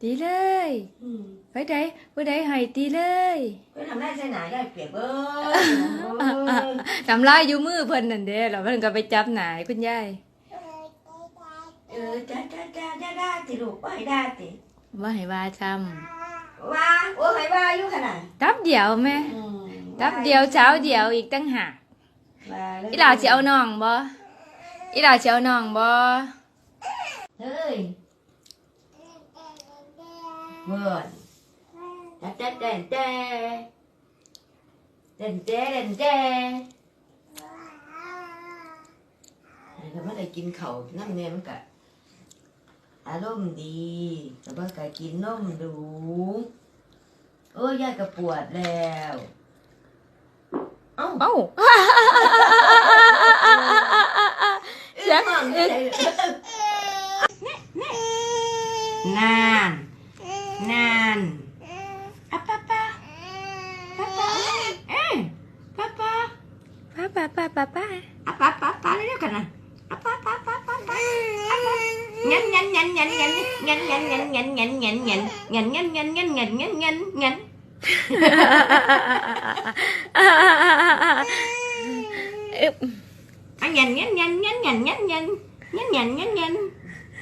ตีเลยอืมไปใดผู้ใดให้ตีเลยไปทำได้ใช่ไหนได้เปรียบเบ้ยทำลายอยู่มือเพิ่นนั่นเด้แล้วเพิ่นก็ไปจับหนายคุณยายเออจ้าจ้าจ้าจ้าได้ติลูกไปได้ติว่าให้ว่าทว่าโอ้ยว่าอยู่ขนาดำตับเดียวแม่อืมตับเดียวเช้าเดียวอีกตั้งหากว่าเลยอีหลาสิเอาน้องบ่อีหลาสิเอาน้องบ่เฮ้ย เบิร์นจ้าจ้าเต้นเต้เต้นเต้เต้นเต้แล้วมันได้กินข้าวน้ำเนี่ยมันก็อารมณ์ดีแต่ว่าก็กินนมดูโอ้ยยายก็ปวดแล้ว เอ้าเอ้าเสียงเอ๊ะนาน Nan. À, papa. Papa. Eh, papa. Papa, papa, papa. Apa, apa, apa đấy cả nè. Apa, apa, apa, apa, apa. Nhanh, nhanh, nhanh, nhanh, nhanh, nhanh, nhanh, nhanh, nhanh, nhanh, nhanh, nhanh, nhanh, nhanh, nhanh, nhanh, nhanh, nhanh, nhanh, nhanh. Anh nhanh, nhanh, nhanh, nhanh, nhanh, nhanh, nhanh, nhanh, nhanh, nhanh.